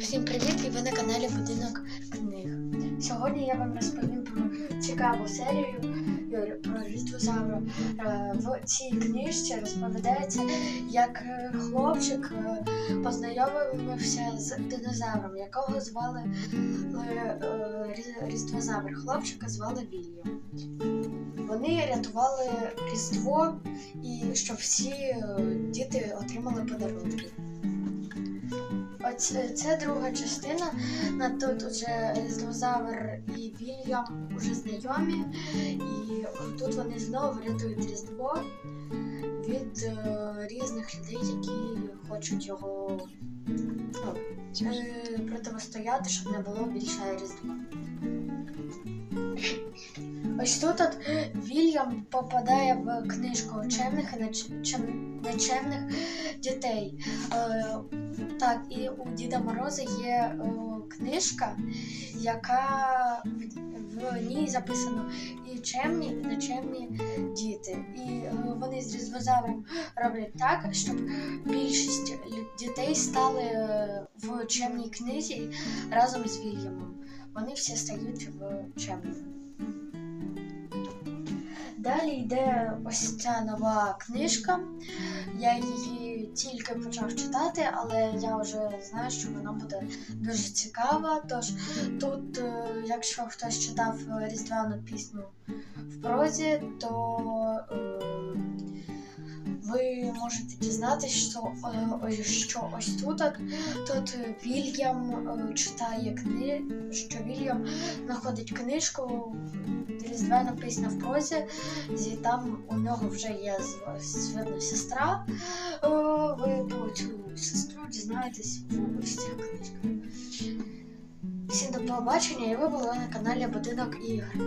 Ви на каналі Будинок книг. Сьогодні я вам розповім про цікаву серію е, про різдвозавра. Е, В цій книжці розповідається, як е, хлопчик познайомився з динозавром, якого звали Різ- Різдвозавр. Хлопчика звали Вільям. Вони рятували Різдво і щоб всі діти отримали подарунки. Це друга частина. На тут уже Різдвозавр і Вільям уже знайомі, і тут вони знову рятують Різдво від е, різних людей, які хочуть його ну, е, протистояти, щоб не було більше Різдва. Ось тут от Вільям попадає в книжку учених і неч- нечемних дітей. Е, так, і у Діда Мороза є е, книжка, яка в, ній записано і чемні, і нечемні діти. І е, вони з різвозавром роблять так, щоб більшість дітей стали в чемній книзі разом з Вільямом. Вони всі стають в чемній. Далі йде ось ця нова книжка. Я її тільки почав читати, але я вже знаю, що вона буде дуже цікава. Тож тут, е, якщо хтось читав різдвяну пісню в прозі, то е, ви можете дізнатися, що, е, що ось тут, тут Вільям читає кни, що Вільям знаходить книжку Різдвяна пісня в прозі, і там у нього вже є звідна сестра. Ви про цю сестру дізнаєтесь в ось цих книжках. Всім до побачення, і ви були на каналі Будинок ігр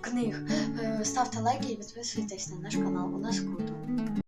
книг. Е, Ставте лайки і підписуйтесь на наш канал. У нас круто.